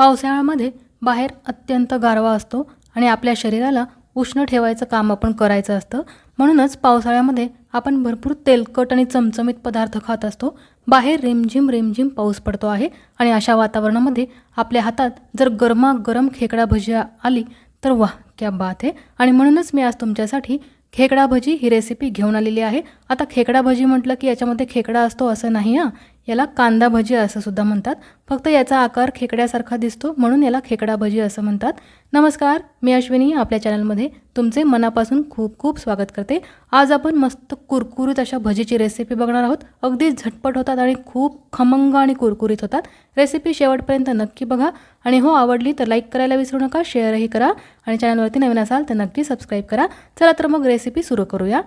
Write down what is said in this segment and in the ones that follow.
पावसाळ्यामध्ये बाहेर अत्यंत गारवा असतो आणि आपल्या शरीराला उष्ण ठेवायचं काम आपण करायचं असतं. म्हणूनच पावसाळ्यामध्ये आपण भरपूर तेलकट आणि चमचमीत पदार्थ खात असतो. बाहेर रिमझिम रिमझिम पाऊस पडतो आहे आणि अशा वातावरणामध्ये आपल्या हातात जर गरमागरम खेकडा भजी आली तर वाह क्या बात आहे आणि म्हणूनच मी आज तुमच्यासाठी खेकडा भजी ही रेसिपी घेऊन आलेली आहे. आता खेकडा भजी म्हटलं की याच्यामध्ये खेकडा असतो असं नाही हां. याला कांदा भजी असं सुद्धा म्हणतात. फक्त याचा आकार खेकड्यासारखा दिसतो म्हणून याला खेकडा भजी असं म्हणतात. नमस्कार मी अश्विनी आपल्या चॅनलमध्ये तुमचे मनापासून खूप खूप स्वागत करते. आज आपण मस्त कुरकुरीत अशा भजीची रेसिपी बघणार आहोत. अगदी झटपट होतात आणि खूप खमंग आणि कुरकुरीत होतात. रेसिपी शेवटपर्यंत नक्की बघा. आणि हो आवडली तर लाईक करायला विसरू नका शेअरही करा. आणि चॅनलवरती नवीन असाल तर नक्की सबस्क्राईब करा. चला तर मग रेसिपी सुरू करूया.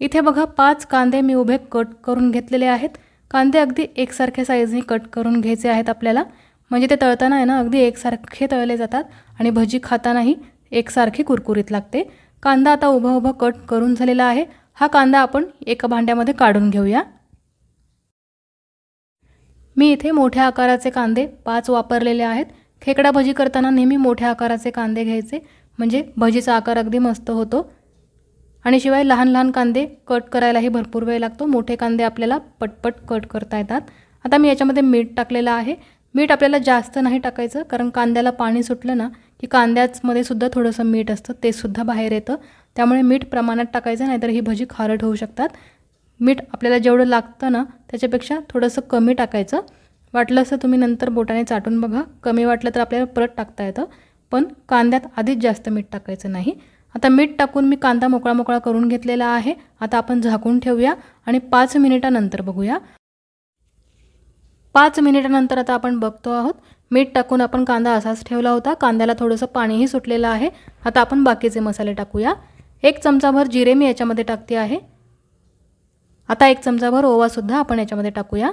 इथे बघा पाच कांदे मी उभे कट करून घेतलेले आहेत. कांदे अगदी एकसारख्या साईजने कट करून घ्यायचे आहेत आपल्याला. म्हणजे ते तळताना आहे ना अगदी एकसारखे तळले जातात आणि भजी खातानाही एकसारखी कुरकुरीत लागते. कांदा आता उभा उभा कट करून झालेला आहे. हा कांदा आपण एका भांड्यामध्ये काढून घेऊया. मी इथे मोठ्या आकाराचे कांदे पाच वापरलेले आहेत. खेकडा भजी करताना नेहमी मोठ्या आकाराचे कांदे घ्यायचे. म्हणजे भजीचा आकार अगदी मस्त होतो. आणि शिवाय लहान लहान कांदे कट करायलाही भरपूर वेळ लागतो. मोठे कांदे आपल्याला पटपट कट करता येतात. आता मी याच्यामध्ये मीठ टाकलेलं आहे. मीठ आपल्याला जास्त नाही टाकायचं कारण कांद्याला पाणी सुटलं ना की कांद्याचमध्ये सुद्धा थोडंसं मीठ असतं ते सुद्धा बाहेर येतं. त्यामुळे मीठ प्रमाणात टाकायचं नाहीतर ही भजी खारट होऊ शकतात. मीठ आपल्याला जेवढं लागतं ना त्याच्यापेक्षा थोडंसं कमी टाकायचं. वाटलं असं तुम्ही नंतर बोटाने चाटून बघा. कमी वाटलं तर आपल्याला परत टाकता येतं. पण कांद्यात आधीच जास्त मीठ टाकायचं नाही. आता मीठ टाकून मी कांदा मोकळा मोकळा करून घेतलेला आहे. आता आपण झाकून ठेवूया आणि पाच मिनिटानंतर बघूया. पाच मिनिटानंतर आता आपण बघतो आहोत मीठ टाकून आपण कांदा असाच ठेवला होता. कांद्याला थोडंसं पाणीही सुटलेलं आहे. आता आपण बाकीचे मसाले टाकूया. एक चमचाभर जिरे मी याच्यामध्ये टाकते आहे. आता एक चमचाभर ओवासुद्धा आपण याच्यामध्ये टाकूया.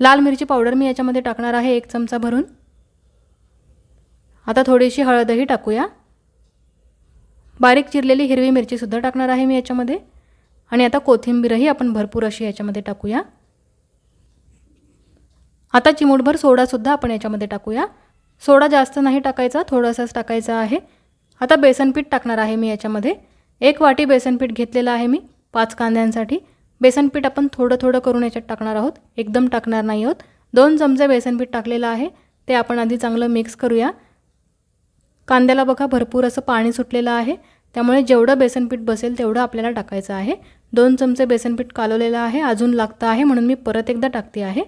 लाल मिरची पावडर मी याच्यामध्ये टाकणार आहे एक चमचा भरून आता थोडीशी हळदही टाकूया. बारीक चिरलेली हिरवी मिरचीसुद्धा टाकणार आहे मी याच्यामध्ये. आणि आता कोथिंबीरही आपण भरपूर अशी याच्यामध्ये टाकूया. आता चिमूटभर सोडासुद्धा आपण याच्यामध्ये टाकूया. सोडा जास्त नाही टाकायचा थोडासाच टाकायचा आहे. आता बेसनपीठ टाकणार आहे मी याच्यामध्ये. एक वाटी बेसनपीठ घेतलेलं आहे मी पाच कांद्यांसाठी. बेसनपीठ आपण थोडं थोडं करून याच्यात टाकणार आहोत. एकदम टाकणार नाही आहोत. दोन चमचे बेसनपीठ टाकलेलं आहे. ते आपण आधी चांगलं मिक्स करूया. कांद्याला बघा भरपूर असं पाणी सुटलेलं आहे. त्यामुळे जेवढं बेसनपीठ बसेल तेवढं आपल्याला टाकायचं आहे. दोन चमचे बेसनपीठ कालवलेलं आहे. अजून लागतं आहे म्हणून मी परत एकदा टाकते आहे.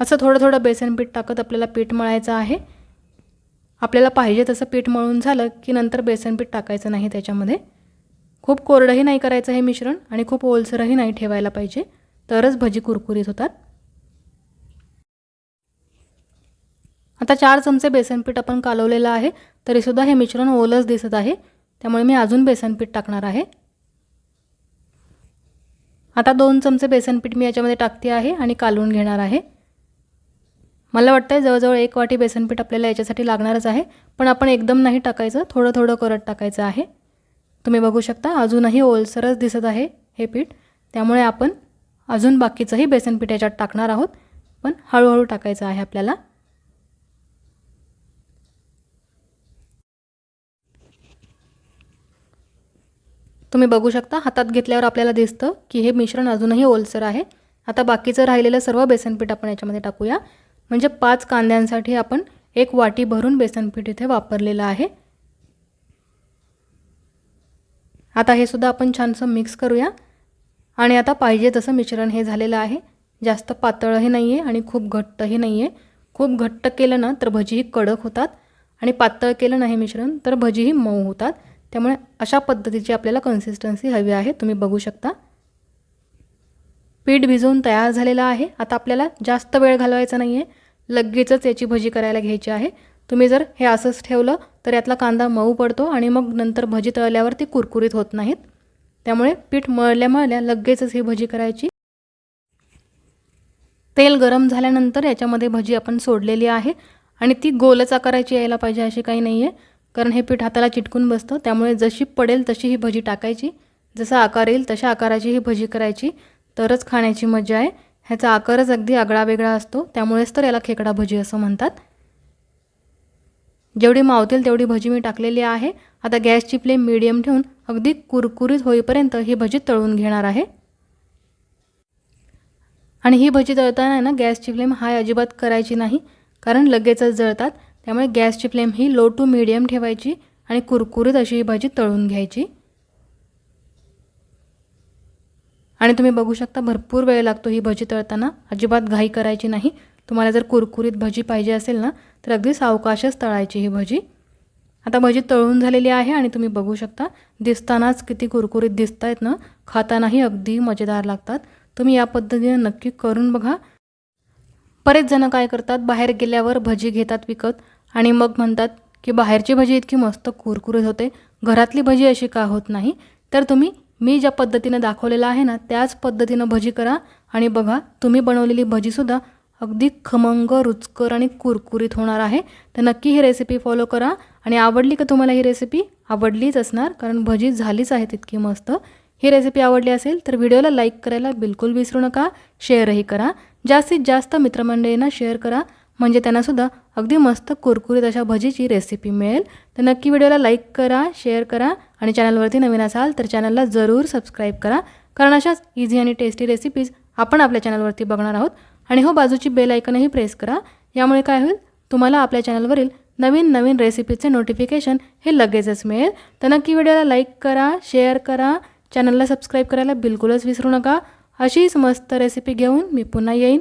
असं थोडं थोडं बेसनपीठ टाकत आपल्याला पीठ मळायचं आहे. आपल्याला पाहिजे तसं पीठ मळून झालं की नंतर बेसनपीठ टाकायचं नाही त्याच्यामध्ये. खूप कोरडंही नाही करायचं हे मिश्रण आणि खूप ओलसरही नाही ठेवायला पाहिजे. तरच भजी कुरकुरीत होतात. आता चार चमचे बेसनपीठ आपण कालवलेलं आहे तरीसुद्धा हे मिश्रण ओलच दिसत आहे. त्यामुळे मी अजून बेसनपीठ टाकणार आहे. आता दोन चमचे बेसनपीठ मी याच्यामध्ये टाकते आहे आणि कालवून घेणार आहे. मला वाटतं आहे जवळजवळ एक वाटी बेसनपीठ आपल्याला याच्यासाठी लागणारच आहे पण आपण एकदम नाही टाकायचं थोडं थोडं करत टाकायचं आहे. तुम्ही बघू शकता अजूनही ओलसरच दिसत आहे हे पीठ. त्यामुळे आपण अजून बाकीचंही बेसनपीठ याच्यात टाकणार आहोत पण हळूहळू टाकायचं आहे आपल्याला. तुम्ही बघू शकता हातात घेतल्यावर आपल्याला दिसतं की हे मिश्रण अजूनही ओलसर आहे. आता बाकीचं राहिलेलं सर्व बेसनपीठ आपण याच्यामध्ये टाकूया. म्हणजे पाच कांद्यांसाठी आपण एक वाटी भरून बेसनपीठ इथे वापरलेलं आहे. आता हे सुद्धा आपण छानसं मिक्स करूया. आणि आता पाहिजे तसं मिश्रण हे झालेलं आहे. जास्त पातळही नाही आहे आणि खूप घट्टही नाही आहे खूप घट्ट केलं ना तर भजीही कडक होतात. आणि पातळ केलं नाही मिश्रण तर भजीही मऊ होतात. त्यामुळे अशा पद्धतीची आपल्याला कन्सिस्टन्सी हवी आहे. तुम्ही बघू शकता. पीठ भिजवून तयार झालेलं आहे. आता आपल्याला जास्त वेळ घालवायचा नाही आहे लगेचच याची भजी करायला घ्यायची आहे. तुम्ही जर हे असंच ठेवलं तर यातला कांदा मऊ पडतो आणि मग नंतर भजी तळल्यावर ती कुरकुरीत होत नाहीत. त्यामुळे पीठ मळल्या मळल्या लगेचच ही भजी करायची. तेल गरम झाल्यानंतर याच्यामध्ये भजी आपण सोडलेली आहे. आणि ती गोलच आकाराची यायला पाहिजे अशी काही नाही आहे कारण हे पीठ हाताला चिटकून बसतं त्यामुळे जशी पडेल तशी ही भजी टाकायची. जसा आकार येईल तशा आकाराची ही भजी करायची. तरच खाण्याची मजा आहे. ह्याचा आकारच अगदी आगळा वेगळा असतो. त्यामुळेच तर याला खेकडा भजी असं म्हणतात. जेवढी मावतील तेवढी भजी मी टाकलेली आहे. आता गॅसची फ्लेम मिडियम ठेवून अगदी कुरकुरीत होईपर्यंत ही भजी तळून घेणार आहे. आणि ही भजी तळताना ना गॅसची फ्लेम हाय अजिबात करायची नाही कारण लगेचच जळतात. त्यामुळे गॅसची फ्लेम ही लो टू मिडियम ठेवायची आणि कुरकुरीत अशी ही भाजी तळून घ्यायची. आणि तुम्ही बघू शकता भरपूर वेळ लागतो ही भजी तळताना. अजिबात घाई करायची नाही. तुम्हाला जर कुरकुरीत भजी पाहिजे असेल ना तर अगदी सावकाशच तळायची ही भजी. आता भजी तळून झालेली आहे आणि तुम्ही बघू शकता दिसतानाच किती कुरकुरीत दिसत आहेत ना. खातानाही अगदी मजेदार लागतात. तुम्ही या पद्धतीने नक्की करून बघा. बरेच जण काय करतात बाहेर गेल्यावर भजी घेतात विकत आणि मग म्हणतात की बाहेरची भजी इतकी मस्त कुरकुरीत होते घरातली भजी अशी का होत नाही? तर तुम्ही मी ज्या पद्धतीनं दाखवलेलं आहे ना त्याच पद्धतीनं भजी करा आणि बघा तुम्ही बनवलेली भजीसुद्धा अगदी खमंग रुचकर आणि कुरकुरीत होणार आहे. तर नक्की ही रेसिपी फॉलो करा आणि आवडली का तुम्हाला ही रेसिपी आवडलीच असणार कारण भजी झालीच आहे तितकी मस्त. ही रेसिपी आवडली असेल तर व्हिडिओला लाईक करायला बिलकुल विसरू नका शेअरही करा. जास्तीत जास्त मित्रमंडळींना शेअर करा. म्हणजे त्यांनासुद्धा अगदी मस्त कुरकुरीत अशा भजीची रेसिपी मिळेल. तर नक्की व्हिडिओला लाईक करा शेअर करा आणि चॅनलवरती नवीन असाल तर चॅनलला जरूर सबस्क्राईब करा. कारण अशाच इझी आणि टेस्टी रेसिपीज आपण आपल्या चॅनलवरती बघणार आहोत. आणि हो बाजूची बेल ऐकनही प्रेस करा. यामुळे काय होईल? तुम्हाला आपल्या चॅनलवरील नवीन नवीन रेसिपीचे नोटिफिकेशन हे लगेचच मिळेल. तर नक्की व्हिडिओला लाईक करा शेअर करा. चॅनलला सबस्क्राईब करायला बिलकुलच विसरू नका. अशीच मस्त रेसिपी घेऊन मी पुन्हा येईन.